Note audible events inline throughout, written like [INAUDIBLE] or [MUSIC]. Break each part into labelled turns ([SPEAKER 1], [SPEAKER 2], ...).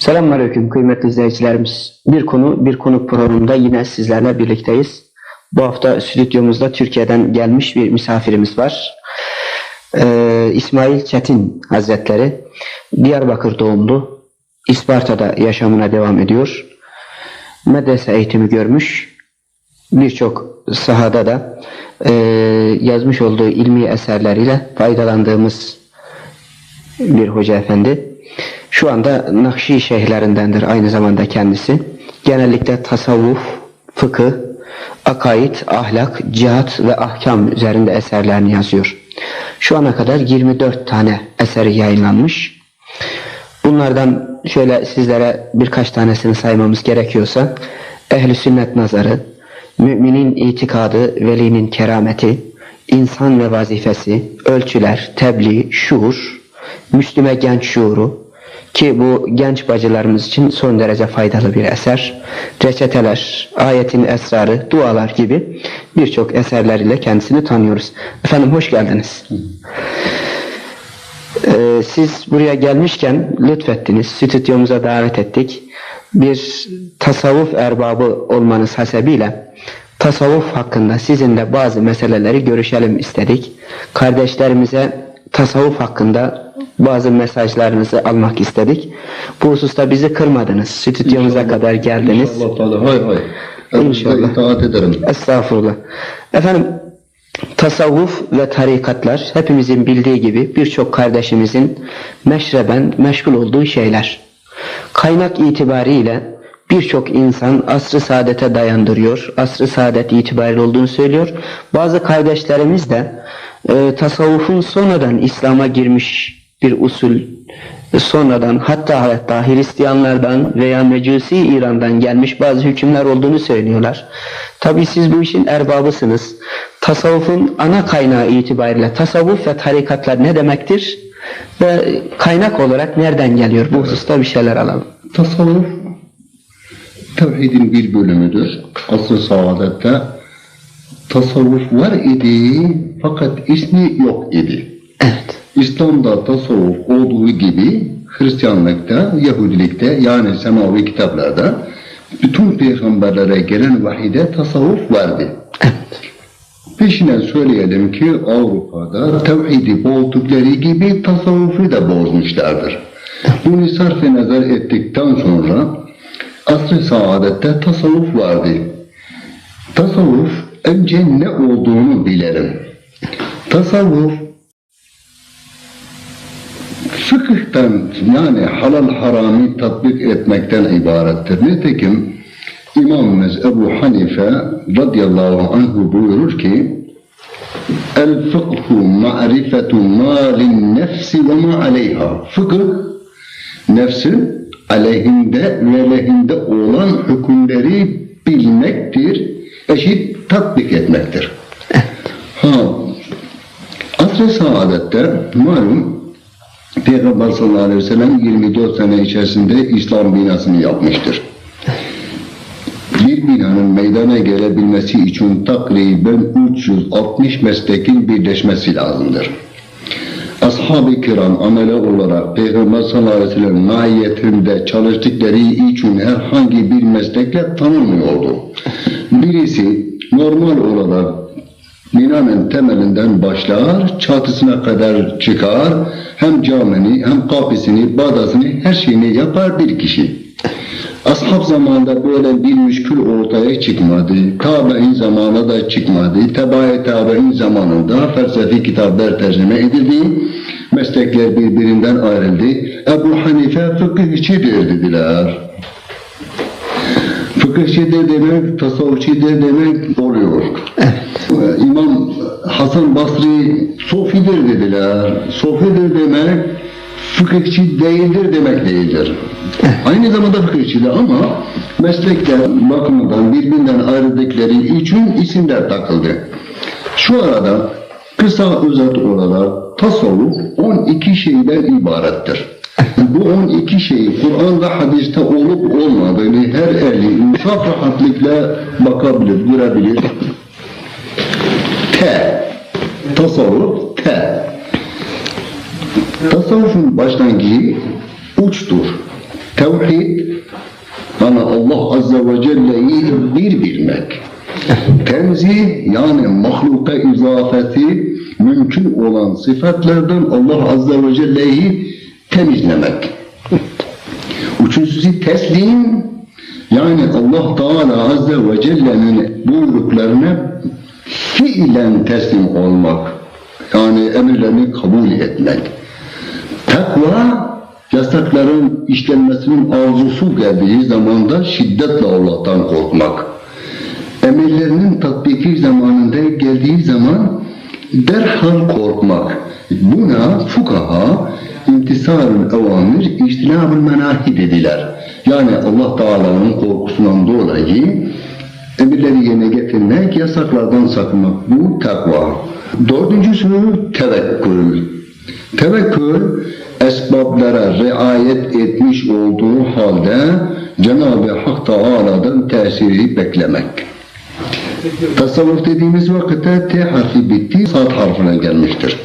[SPEAKER 1] Selamünaleyküm kıymetli izleyicilerimiz. Bir konu bir konuk programında yine sizlerle birlikteyiz. Bu hafta stüdyomuzda Türkiye'den gelmiş bir misafirimiz var. Ee, İsmail Çetin Hazretleri Diyarbakır doğumlu. İsparta'da yaşamına devam ediyor. Medrese eğitimi görmüş. Birçok sahada da e, yazmış olduğu ilmi eserleriyle faydalandığımız bir hoca efendi. Şu anda Nakşi şeyhlerindendir aynı zamanda kendisi. Genellikle tasavvuf, fıkıh, akaid, ahlak, cihat ve ahkam üzerinde eserlerini yazıyor. Şu ana kadar 24 tane eseri yayınlanmış. Bunlardan şöyle sizlere birkaç tanesini saymamız gerekiyorsa Ehl-i Sünnet nazarı, Müminin itikadı, velinin kerameti, insan ve vazifesi, ölçüler, tebliğ, şuur, Müslüme genç şuuru ki bu genç bacılarımız için son derece faydalı bir eser. Reçeteler, ayetin esrarı, dualar gibi birçok eserleriyle kendisini tanıyoruz. Efendim hoş geldiniz. Ee, siz buraya gelmişken lütfettiniz, stüdyomuza davet ettik. Bir tasavvuf erbabı olmanız hasebiyle tasavvuf hakkında sizinle bazı meseleleri görüşelim istedik. Kardeşlerimize tasavvuf hakkında bazı mesajlarınızı almak istedik. Bu hususta bizi kırmadınız. Stüdyomuza kadar geldiniz.
[SPEAKER 2] İnşallah. Hay hay.
[SPEAKER 1] İnşallah.
[SPEAKER 2] İnşallah. itaat ederim.
[SPEAKER 1] Estağfurullah. Efendim tasavvuf ve tarikatlar hepimizin bildiği gibi birçok kardeşimizin meşreben meşgul olduğu şeyler. Kaynak itibariyle birçok insan asrı saadete dayandırıyor. Asrı saadet itibariyle olduğunu söylüyor. Bazı kardeşlerimiz de e, tasavvufun sonradan İslam'a girmiş bir usul sonradan hatta hatta Hristiyanlardan veya Mecusi İran'dan gelmiş bazı hükümler olduğunu söylüyorlar. Tabi siz bu işin erbabısınız. Tasavvufun ana kaynağı itibariyle tasavvuf ve tarikatlar ne demektir? Ve kaynak olarak nereden geliyor? Bu hususta bir şeyler alalım.
[SPEAKER 2] Tasavvuf tevhidin bir bölümüdür. Asr-ı saadette tasavvuf var idi fakat ismi yok idi.
[SPEAKER 1] Evet.
[SPEAKER 2] İslam'da tasavvuf olduğu gibi Hristiyanlıkta, Yahudilikte yani semavi kitaplarda bütün peygamberlere gelen vahide tasavvuf vardı. Peşine söyleyelim ki Avrupa'da tevhidi bozdukları gibi tasavvufu da bozmuşlardır. Bunu sarf nazar ettikten sonra asr-ı saadette tasavvuf vardı. Tasavvuf önce ne olduğunu bilelim. Tasavvuf fıkıhtan yani halal harami tatbik etmekten ibarettir. Nitekim İmamımız Ebu Hanife radıyallahu anhu buyurur ki El fıkhu ma'rifetu malin nefsi ve ma aleyha. Fıkıh nefsin aleyhinde ve lehinde olan hükümleri bilmektir, eşit tatbik etmektir. Ha, asr-ı saadette malum Peygamber sallallahu aleyhi ve sellem 24 sene içerisinde İslam binasını yapmıştır. Bir binanın meydana gelebilmesi için takriben 360 meslekin birleşmesi lazımdır. Ashab-ı kiram amele olarak Peygamber sallallahu aleyhi ve sellem maiyetinde çalıştıkları için herhangi bir meslekle tanınmıyordu. Birisi normal olarak binanın temelinden başlar, çatısına kadar çıkar, hem camini, hem kapısını, badasını, her şeyini yapar bir kişi. Ashab zamanında böyle bir müşkül ortaya çıkmadı. Tabi'in zamanında da çıkmadı. Tebae tabi'in zamanında felsefi kitaplar tercüme edildi. Meslekler birbirinden ayrıldı. Ebu Hanife fıkıhçıdır dediler. Fıkıhçıdır demek, tasavvufçıdır demek oluyor. İmam Hasan Basri sofidir dediler. Sofidir demek fıkıhçı değildir demek değildir. Aynı zamanda fıkıhçıdır ama meslekten bakımından birbirinden ayrıldıkları için isimler takıldı. Şu arada kısa özet olarak tasavvuf 12 şeyden ibarettir. Bu 12 şey Kur'an'da hadiste olup olmadığını her eli insaf rahatlıkla bakabilir, görebilir. T. Tasavvuf T. Tasavvufun başlangıcı uçtur. Tevhid, yani Allah Azze ve Celle'yi bir bilmek. Tenzih, yani mahluka izafeti mümkün olan sıfatlardan Allah Azze ve Celle'yi temizlemek. Üçüncüsü teslim, yani Allah Teala Azze ve Celle'nin buyruklarına fiilen teslim olmak. Yani emirlerini kabul etmek. Takva, yasakların işlenmesinin arzusu geldiği zamanda şiddetle Allah'tan korkmak. Emirlerinin tatbiki zamanında geldiği zaman derhal korkmak. Buna fukaha imtisarül evamir, iştinabül menahi dediler. Yani Allah Teala'nın korkusundan dolayı emirleri yerine getirmek, yasaklardan sakınmak. Bu takva. Dördüncüsü tevekkül. Tevekkül esbablara riayet etmiş olduğu halde Cenab-ı Hak Teala'dan tesiri beklemek. Tasavvuf dediğimiz vakitte T harfi bitti, Sad harfine gelmiştir.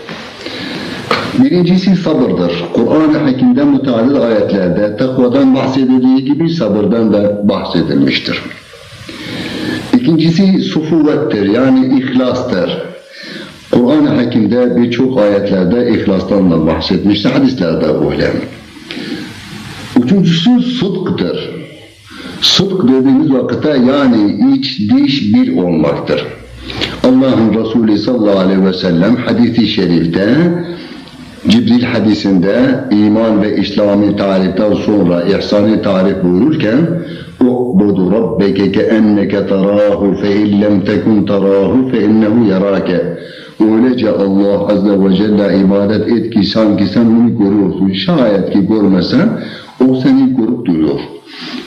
[SPEAKER 2] Birincisi sabırdır. Kur'an-ı Hakim'de müteadil ayetlerde takvadan bahsedildiği gibi sabırdan da bahsedilmiştir. İkincisi sufuvvettir yani ihlastır. Kur'an-ı Hakim'de birçok ayetlerde ihlastan da bahsetmiştir, hadislerde öyle. Üçüncüsü sıdktır. Sıdk dediğimiz vakitte yani iç diş bir olmaktır. Allah'ın Resulü sallallahu aleyhi ve sellem hadisi şerifte Cibril hadisinde iman ve İslami tariften sonra ihsani tarif buyururken اُعْبُدُ رَبَّكَ كَأَنَّكَ تَرَاهُ فَاِنْ لَمْ تَكُنْ تَرَاهُ فَاِنَّهُ يَرَاكَ Öylece Allah Azze ve Celle ibadet et ki sanki sen onu görüyorsun. Şayet ki görmesen o seni görüp duruyor.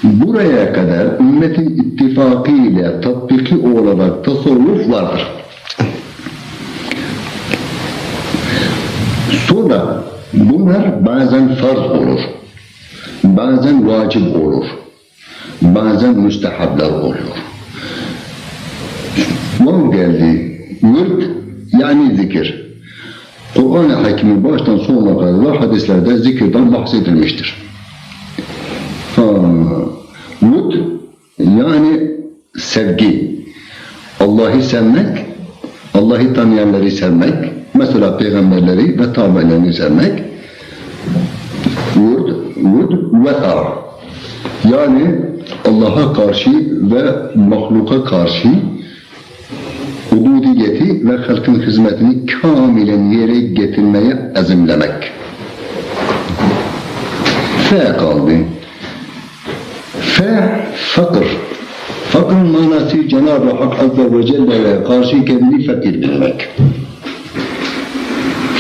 [SPEAKER 2] Buraya kadar ümmetin ittifakı ile tatbiki olarak tasavvuf vardır. Sonra bunlar bazen farz olur, bazen vacip olur, bazen müstehaplar oluyor. Vav geldi, mürt yani zikir. Kur'an-ı Hakim'i baştan sonuna kadar hadislerde zikirden bahsedilmiştir. Ha, mut yani sevgi. Allah'ı sevmek, Allah'ı tanıyanları sevmek, mesela peygamberleri ve tabelerini sevmek. Vud, vud ve ar. Yani Allah'a karşı ve mahluka karşı ubudiyeti ve halkın hizmetini kamilen yere getirmeye azimlemek. F kaldı. F, fakir. Fakir'in manası Cenab-ı Hak Azze ve Celle'ye karşı kendini fakir bilmek.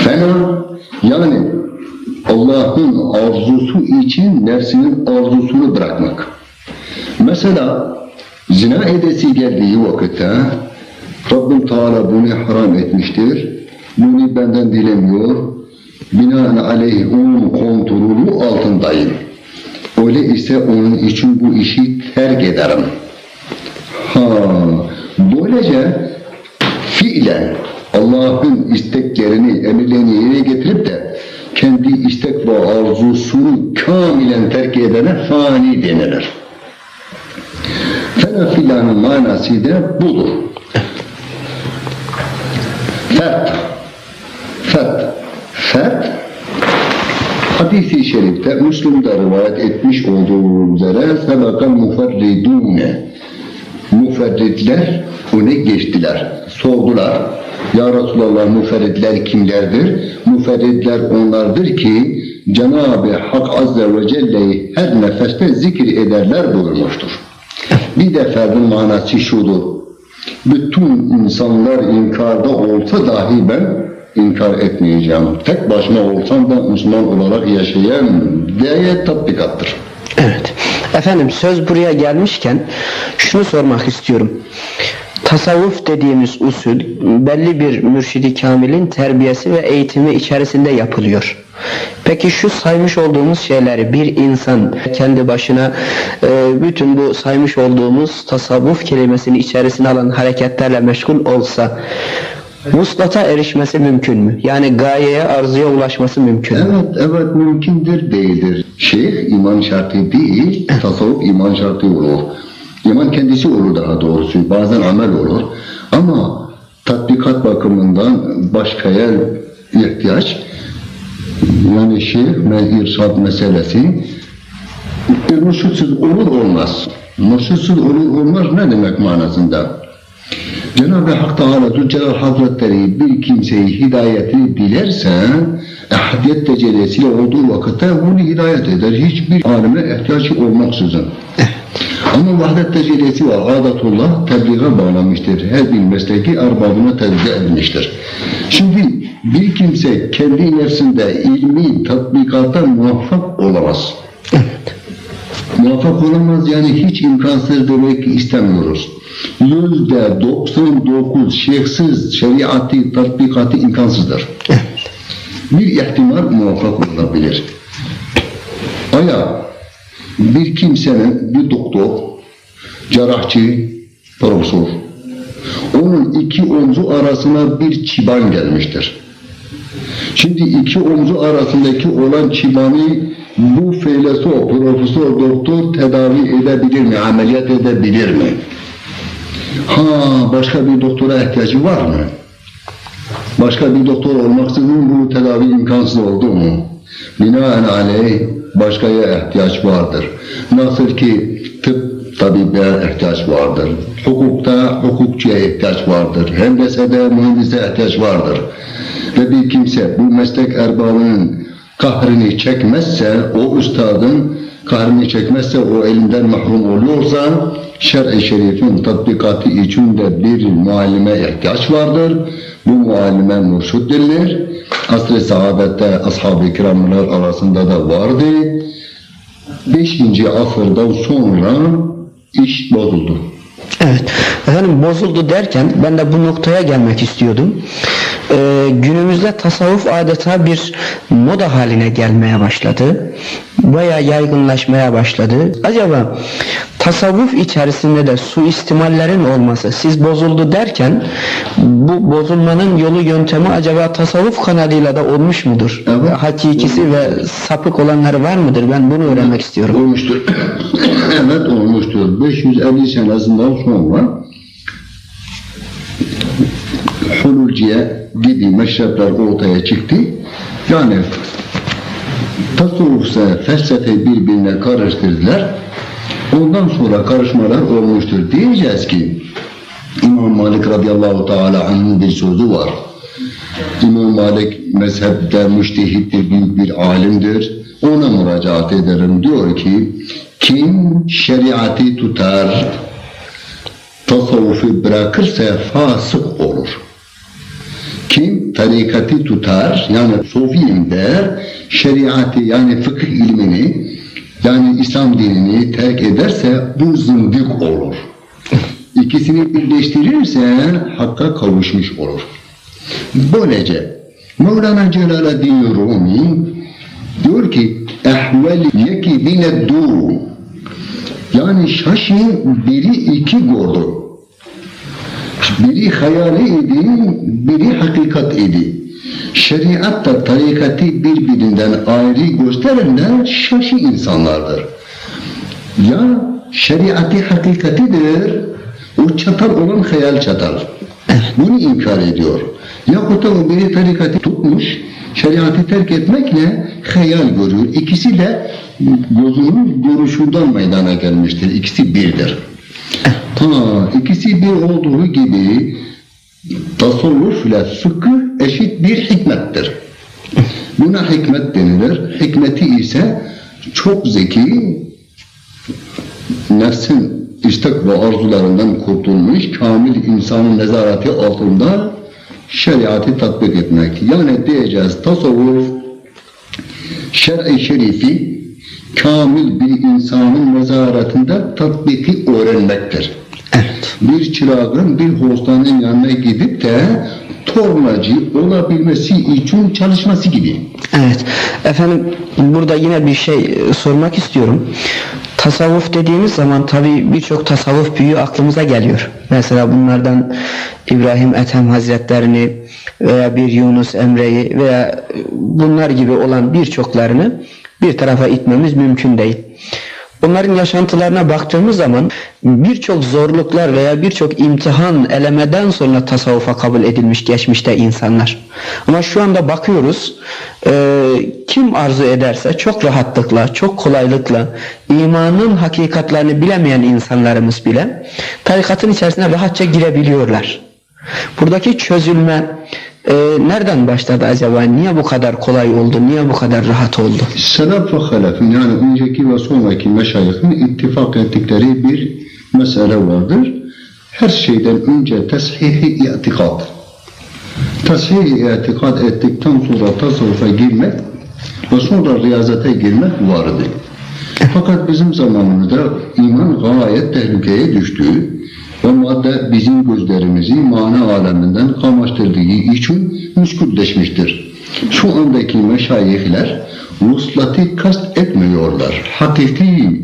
[SPEAKER 2] Fena, yani Allah'ın arzusu için nefsinin arzusunu bırakmak. Mesela zina edesi geldiği vakitte Rabbim Teala bunu haram etmiştir. Bunu benden dilemiyor. Binaenaleyh onun kontrolü altındayım. Öyle ise onun için bu işi terk ederim. Ha, böylece fiilen Allah'ın isteklerini, emirlerini yerine getirip de kendi istek ve arzusunu kamilen terk edene fani denilir. Fena filanın manası da budur. Fert. Fert. Fert hadisi şerifte Müslüm'de rivayet etmiş olduğu üzere sebekal muferridune müferridler öne geçtiler. Sordular. Ya Resulallah müferridler kimlerdir? Müferridler onlardır ki Cenab-ı Hak Azze ve Celle'yi her nefeste zikir ederler buyurmuştur. Bir de ferdin manası şudur. Bütün insanlar inkarda olsa dahi ben inkar etmeyeceğim. Tek başına olsam da Müslüman olarak yaşayan diye tatbikattır.
[SPEAKER 1] Evet. Efendim söz buraya gelmişken şunu sormak istiyorum. Tasavvuf dediğimiz usul belli bir mürşidi kamilin terbiyesi ve eğitimi içerisinde yapılıyor. Peki şu saymış olduğumuz şeyleri bir insan kendi başına e, bütün bu saymış olduğumuz tasavvuf kelimesini içerisine alan hareketlerle meşgul olsa vuslata erişmesi mümkün mü? Yani gayeye, arzuya ulaşması mümkün mü?
[SPEAKER 2] Evet, evet mümkündür değildir. Şeyh iman şartı değil, tasavvuf iman şartı olur. İman kendisi olur daha doğrusu, bazen amel olur. Ama tatbikat bakımından başkaya ihtiyaç, yani şeyh ve irşad meselesi, mürşitsiz olur olmaz. Mürşitsiz olur olmaz ne demek manasında? Cenab-ı Hak Teala Zülcelal Hazretleri bir kimseyi hidayeti dilerse ehadiyet derecesiyle olduğu vakitte bunu hidayet eder. Hiçbir alime ihtiyacı olmaksızın. Ama vahdet derecesi var. Adatullah tebliğe bağlamıştır. Her bir mesleki erbabına tebliğ edilmiştir. Şimdi bir kimse kendi nefsinde ilmi tatbikata muvaffak olamaz. Muvaffak olamaz yani hiç imkansız demek istemiyoruz. Yüzde 99 şeyhsiz şeriatı tatbikatı imkansızdır. Bir ihtimal muvaffak olabilir. Aya bir kimsenin bir doktor, cerrahçı, profesör onun iki omzu arasına bir çiban gelmiştir. Şimdi iki omzu arasındaki olan çibanı bu feyleso, profesör, doktor tedavi edebilir mi, ameliyat edebilir mi? Ha, başka bir doktora ihtiyacı var mı? Başka bir doktor olmaksızın bu tedavi imkansız oldu mu? Binaenaleyh başkaya ihtiyaç vardır. Nasıl ki tıp tabibe ihtiyaç vardır. Hukukta hukukçuya ihtiyaç vardır. Hendesede mühendise ihtiyaç vardır. Ve bir kimse bu meslek erbabının kahrını çekmezse, o üstadın kahrını çekmezse, o elinden mahrum oluyorsa, şer-i şerifin tatbikatı için de bir muallime ihtiyaç vardır. Bu muallime murşud denilir. Asr-ı sahabette ashab-ı kiramlar arasında da vardı. Beşinci asırdan sonra iş bozuldu.
[SPEAKER 1] Evet. Efendim bozuldu derken ben de bu noktaya gelmek istiyordum. Ee, günümüzde tasavvuf adeta bir moda haline gelmeye başladı. Baya yaygınlaşmaya başladı. Acaba tasavvuf içerisinde de suistimallerin olması siz bozuldu derken bu bozulmanın yolu yöntemi acaba tasavvuf kanalıyla da olmuş mudur?
[SPEAKER 2] Evet.
[SPEAKER 1] Hakikisi ve sapık olanları var mıdır? Ben bunu öğrenmek istiyorum.
[SPEAKER 2] Olmuştur. [COUGHS] evet olmuştur. 550 senesinden sonra hululciye gibi meşrepler ortaya çıktı. Yani tasavvufsa felsefe birbirine karıştırdılar. Ondan sonra karışmalar olmuştur. Diyeceğiz ki İmam Malik radıyallahu teala anh'ın bir sözü var. İmam Malik mezhepte müştehittir, büyük bir alimdir. Ona müracaat ederim. Diyor ki, kim şeriatı tutar, tasavvufu bırakırsa fasık olur. Kim tarikatı tutar, yani sofiyim der, şeriatı yani fıkıh ilmini, yani İslam dinini terk ederse bu zındık olur. [LAUGHS] İkisini birleştirirse hakka kavuşmuş olur. Böylece Mevlana Celaleddin Rumi diyor ki ehvel yeki bine du yani şaşın biri. Biri hayali idi, biri hakikat idi. Şeriatta tarikatı birbirinden ayrı gösterenler şaşı insanlardır. Ya şeriatı hakikatidir, o çatal olan hayal çatal. Bunu inkar ediyor. Yahut da o biri tarikatı tutmuş, şeriatı terk etmekle hayal görüyor. İkisi de gözünün görüşünden meydana gelmiştir. İkisi birdir. Ha, ikisi bir olduğu gibi tasavvuf ile eşit bir hikmettir. Buna hikmet denilir. Hikmeti ise çok zeki, nefsin istek ve arzularından kurtulmuş kamil insanın nezareti altında şeriatı tatbik etmek. Yani diyeceğiz tasavvuf şer-i şerifi kamil bir insanın nezaretinde tatbiki öğrenmektir.
[SPEAKER 1] Evet.
[SPEAKER 2] Bir çırağın bir hostanın yanına gidip de tornacı olabilmesi için çalışması gibi.
[SPEAKER 1] Evet. Efendim burada yine bir şey e, sormak istiyorum. Tasavvuf dediğimiz zaman tabi birçok tasavvuf büyüğü aklımıza geliyor. Mesela bunlardan İbrahim Ethem Hazretlerini veya bir Yunus Emre'yi veya bunlar gibi olan birçoklarını bir tarafa itmemiz mümkün değil. Onların yaşantılarına baktığımız zaman birçok zorluklar veya birçok imtihan elemeden sonra tasavvufa kabul edilmiş geçmişte insanlar. Ama şu anda bakıyoruz e, kim arzu ederse çok rahatlıkla, çok kolaylıkla imanın hakikatlerini bilemeyen insanlarımız bile tarikatın içerisine rahatça girebiliyorlar. Buradaki çözülme e, nereden başladı acaba? Niye bu kadar kolay oldu? Niye bu kadar rahat oldu?
[SPEAKER 2] Selef ve halefin yani önceki ve sonraki meşayihin ittifak ettikleri bir mesele vardır. Her şeyden önce teshih-i itikad. Teshih-i itikad ettikten sonra tasavvufa girmek ve sonra riyazete girmek vardı. Fakat bizim zamanımızda iman gayet tehlikeye düştü ve madde bizim gözlerimizi mana aleminden kamaştırdığı için müşkülleşmiştir. Şu andaki meşayihler vuslatı kast etmiyorlar. Hakiki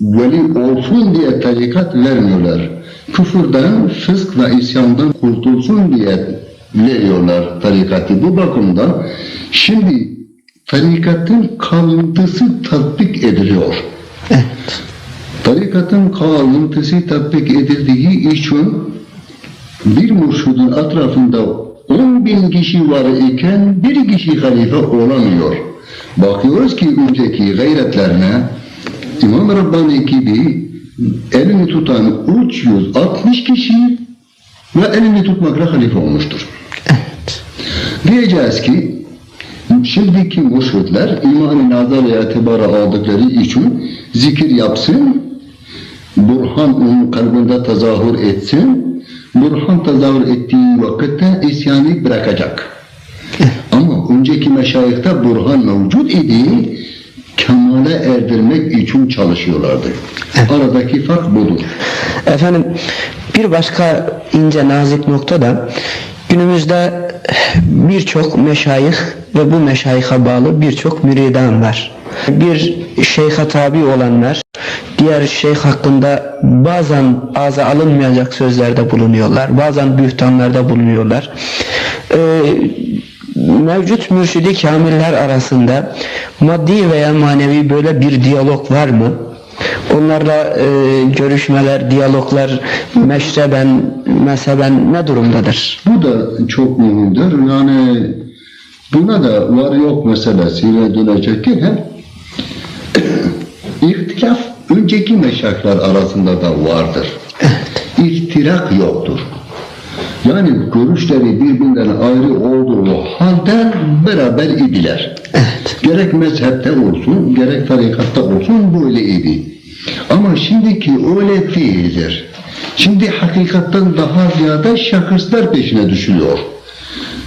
[SPEAKER 2] veli olsun diye tarikat vermiyorlar. Küfürden, fısk ve isyandan kurtulsun diye veriyorlar tarikatı. Bu bakımdan şimdi tarikatın kalıntısı tatbik ediliyor.
[SPEAKER 1] Evet.
[SPEAKER 2] Tarikatın kalıntısı tatbik edildiği için bir murşudun etrafında 10 bin kişi var iken bir kişi halife olamıyor. Bakıyoruz ki önceki gayretlerine İmam Rabbani gibi elini tutan 360 kişi ve elini tutmakla halife olmuştur.
[SPEAKER 1] Evet.
[SPEAKER 2] Diyeceğiz ki şimdiki murşitler iman-ı nazar itibara aldıkları için zikir yapsın, Burhan onun kalbinde tezahür etsin, Burhan tezahür ettiği vakitte isyanı bırakacak. Ama önceki meşayihte Burhan mevcut idi, kemale erdirmek için çalışıyorlardı. Aradaki fark budur.
[SPEAKER 1] Efendim bir başka ince nazik nokta da günümüzde birçok meşayih ve bu meşayihe bağlı birçok müridan var. Bir şeyha tabi olanlar diğer şeyh hakkında bazen ağza alınmayacak sözlerde bulunuyorlar. Bazen bühtanlarda bulunuyorlar. Ee, mevcut mürşidi kamiller arasında maddi veya manevi böyle bir diyalog var mı? Onlarla e, görüşmeler, diyaloglar meşreben, mezheben ne durumdadır?
[SPEAKER 2] Bu da çok mühimdir. Yani buna da var yok meselesiyle dönecek hem ihtilaf önceki meşayihler arasında da vardır. İhtirak yoktur. Yani görüşleri birbirinden ayrı olduğu halde beraber idiler.
[SPEAKER 1] Evet.
[SPEAKER 2] Gerek mezhepte olsun, gerek tarikatta olsun böyle idi. Ama şimdiki öyle değildir. Şimdi hakikatten daha ziyade şahıslar peşine düşülüyor.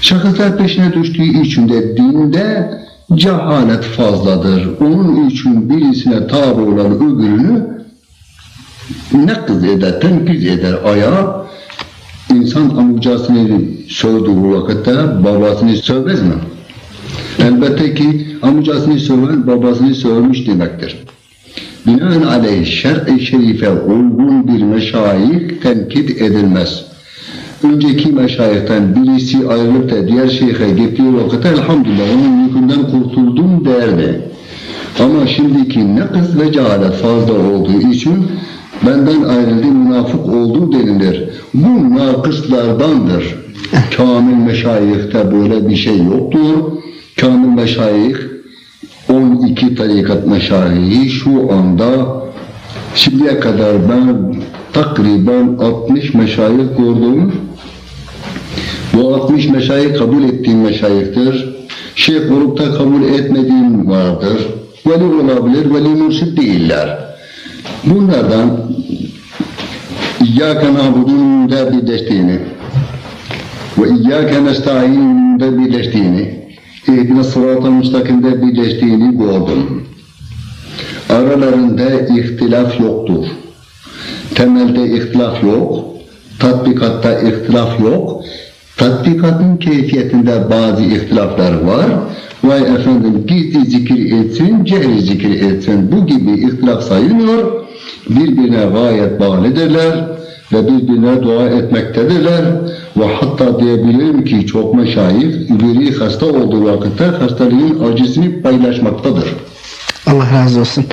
[SPEAKER 2] Şahıslar peşine düştüğü için de dinde cehalet fazladır. Onun için birisine tabi olan öbürünü nakız eder, tenkiz eder ayağa. İnsan amcasını sövdüğü vakitte babasını sövmez mi? Elbette ki amcasını söven babasını sövmüş demektir. Binaenaleyh şer-i şerife uygun bir meşayih tenkit edilmez. Önceki meşayihten birisi ayrılıp da diğer şeyhe gittiği vakitte elhamdülillah onun yükünden kurtuldum derdi. Ama şimdiki nakız ve cehalet fazla olduğu için benden ayrıldı münafık oldu denilir. Bu nakıslardandır. [LAUGHS] Kamil meşayihte böyle bir şey yoktur. Kamil meşayih 12 tarikat meşayihi şu anda şimdiye kadar ben takriben 60 meşayih gördüm. Bu 60 meşayih kabul ettiğim meşayihtir. Şeyh olup da kabul etmediğim vardır. Veli olabilir, veli mürşid değiller. Bunlardan İyyâke nâbudûn da birleştiğini ve İyyâke nesta'in de birleştiğini İhdine sırat-ı müstakimde birleştiğini gördüm. Aralarında ihtilaf yoktur. Temelde ihtilaf yok. Tatbikatta ihtilaf yok. Tatbikatın keyfiyetinde bazı ihtilaflar var. Vay efendim gizli zikir etsin, cehri zikir etsin. Bu gibi ihtilaf sayılmıyor. Birbirine gayet bağlıdırlar ve birbirine dua etmektedirler. Ve hatta diyebilirim ki çok meşayih biri hasta olduğu vakitte hastalığın acısını paylaşmaktadır.
[SPEAKER 1] Allah razı olsun.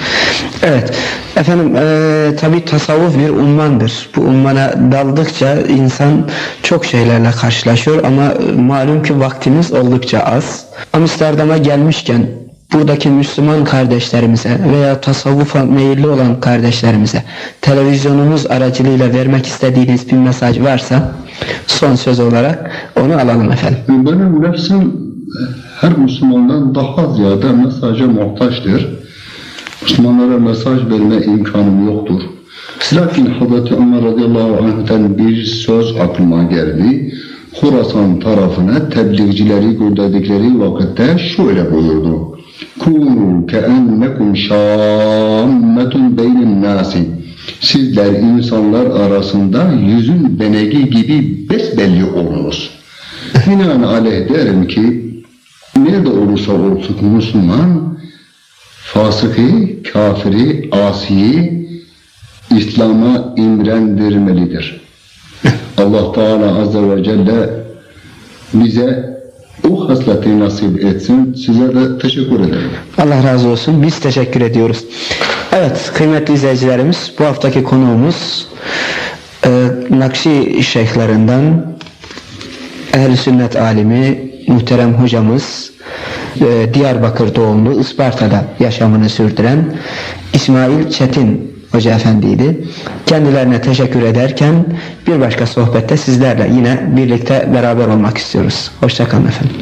[SPEAKER 1] Evet. Efendim eee tabi tasavvuf bir unvandır. Bu unvana daldıkça insan çok şeylerle karşılaşıyor ama e, malum ki vaktimiz oldukça az. Amsterdam'a gelmişken buradaki Müslüman kardeşlerimize veya tasavvufa meyilli olan kardeşlerimize televizyonumuz aracılığıyla vermek istediğiniz bir mesaj varsa son söz olarak onu alalım efendim.
[SPEAKER 2] Benim nefsim her Müslümandan daha ziyade mesaja muhtaçtır. Müslümanlara mesaj verme imkanım yoktur. Lakin Hazreti Ömer radıyallahu anh'ten bir söz aklıma geldi. Horasan tarafına tebliğcileri gönderdikleri vakitte şöyle buyurdu. Kunu keennekum şammetun beynin nasi. Sizler insanlar arasında yüzün benegi gibi besbelli olunuz. Binaenaleyh derim ki nerede olursa olsun Müslüman fasıkı, kafiri, asiyi İslam'a imrendirmelidir. [LAUGHS] Allah Teala Azze ve Celle bize o hasleti nasip etsin. Size de teşekkür ederim.
[SPEAKER 1] Allah razı olsun. Biz teşekkür ediyoruz. Evet kıymetli izleyicilerimiz bu haftaki konuğumuz e, Nakşi şeyhlerinden ehl sünnet alimi muhterem hocamız e, Diyarbakır doğumlu Isparta'da yaşamını sürdüren İsmail Çetin Hoca Efendi'ydi. Kendilerine teşekkür ederken bir başka sohbette sizlerle yine birlikte beraber olmak istiyoruz. Hoşçakalın efendim.